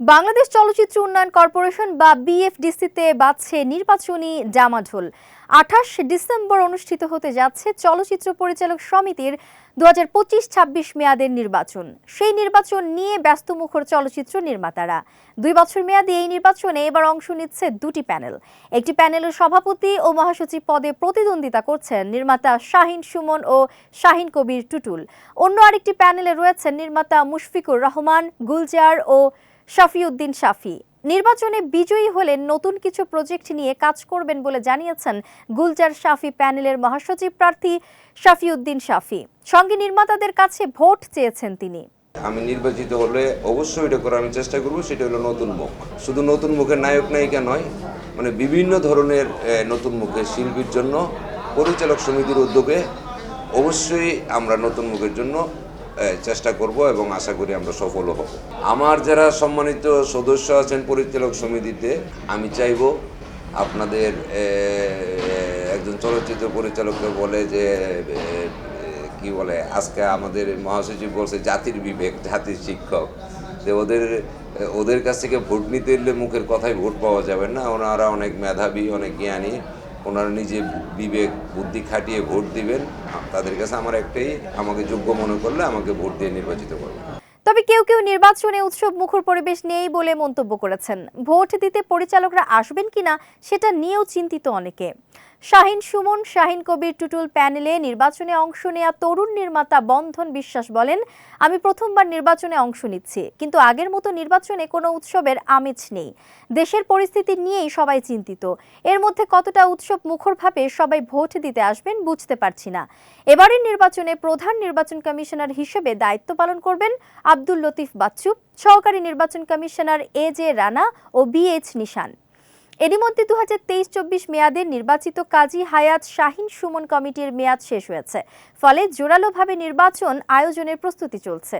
বাংলাদেশ চলচ্চিত্র উন্নয়ন কর্পোরেশন বা বিএফডিসিতে বাজছে নির্বাচনী ডামাঢোল আঠাশ ডিসেম্বর অনুষ্ঠিত হতে যাচ্ছে চলচ্চিত্র পরিচালক সমিতির দু হাজার পঁচিশ ছাব্বিশ মেয়াদের নির্বাচন। সেই নির্বাচন নিয়ে ব্যস্তমুখর চলচ্চিত্র নির্মাতারা। দুই বছর মেয়াদী এই নির্বাচনে এবার অংশ নিচ্ছে দুটি প্যানেল। একটি প্যানেলের সভাপতি ও মহাসচিব পদে প্রতিদ্বন্দ্বিতা করছেন নির্মাতা শাহিন সুমন ও শাহিন কবির টুটুল। অন্য আরেকটি প্যানেলে রয়েছেন নির্মাতা মুশফিকুর রহমান, গুলজার ও শাফিউদ্দিন শাফি। নির্বাচনে বিজয়ী হলে নতুন কিছু প্রজেক্ট নিয়ে কাজ করবেন বলে জানিয়েছেন গুলজার শাফি প্যানেলের মহাসচিব প্রার্থী শাফিউদ্দিন শাফি। সঙ্গে নির্মাতাদের কাছে ভোট চেয়েছেন তিনি। আমি নির্বাচিত হলে অবশ্যই এটা করার আমি চেষ্টা করব, সেটা হলো নতুন মুখ। শুধু নতুন মুখের নায়ক নায়িকা নয় মানে বিভিন্ন ধরনের নতুন মুখের শিল্পীর জন্য পরিচালক সমিতির উদ্যোগে অবশ্যই আমরা নতুন মুখের জন্য চেষ্টা করব এবং আশা করি আমরা সফল হব। আমার যারা সম্মানিত সদস্য আছেন পরিচালক সমিতিতে, আমি চাইব আপনাদের একজন চলচ্চিত্র পরিচালককে বলে যে কি বলে, আজকে আমাদের মহাসচিব বলছে জাতির বিবেক, জাতির শিক্ষক। যে ওদের ওদের কাছ থেকে ভোট নিতে এলে মুখের কথায় ভোট পাওয়া যাবে না। ওনারা অনেক মেধাবী, অনেক জ্ঞানী। ওনারা নিজে বিবেক, বুদ্ধি খাটিয়ে ভোট দিবেন। তাদের কাছে আমার একটাই, আমাকে যোগ্য মনে করলে আমাকে ভোট দিয়ে নির্বাচিত করবেন। তবে কেউ কেউ নির্বাচনে উৎসব মুখর পরিবেশ নেই বলে মন্তব্য করেছেন। ভোট দিতে পরিচালকরা আসবেন কিনা, সেটা নিয়েও চিন্তিত অনেকে। শাহিন সুমন, শাহিন কবির টুটুল প্যানেলে নির্বাচনে অংশ নেয়া তরুণ নির্মাতা বন্ধন বিশ্বাস বলেন, আমি প্রথমবার নির্বাচনে অংশ নিচ্ছি, কিন্তু আগের মতো নির্বাচনে কোনো উৎসবের আমেজ নেই। দেশের পরিস্থিতি নিয়েই সবাই চিন্তিত। এর মধ্যে কতটা উৎসব মুখরভাবে সবাই ভোট দিতে আসবেন বুঝতে পারছি না। এবারের নির্বাচনে প্রধান নির্বাচন কমিশনার হিসেবে দায়িত্ব পালন করবেন আব্দুল লতিফ বাচ্চু, সহকারী নির্বাচন কমিশনার এ জে রানা ও বি এইচ নিশান। এরই মধ্যে দু হাজার তেইশ চব্বিশ মেয়াদে নির্বাচিত কাজী হায়াত শাহিন সুমন কমিটির মেয়াদ শেষ হয়েছে। ফলে জোরালোভাবে নির্বাচন আয়োজনের প্রস্তুতি চলছে।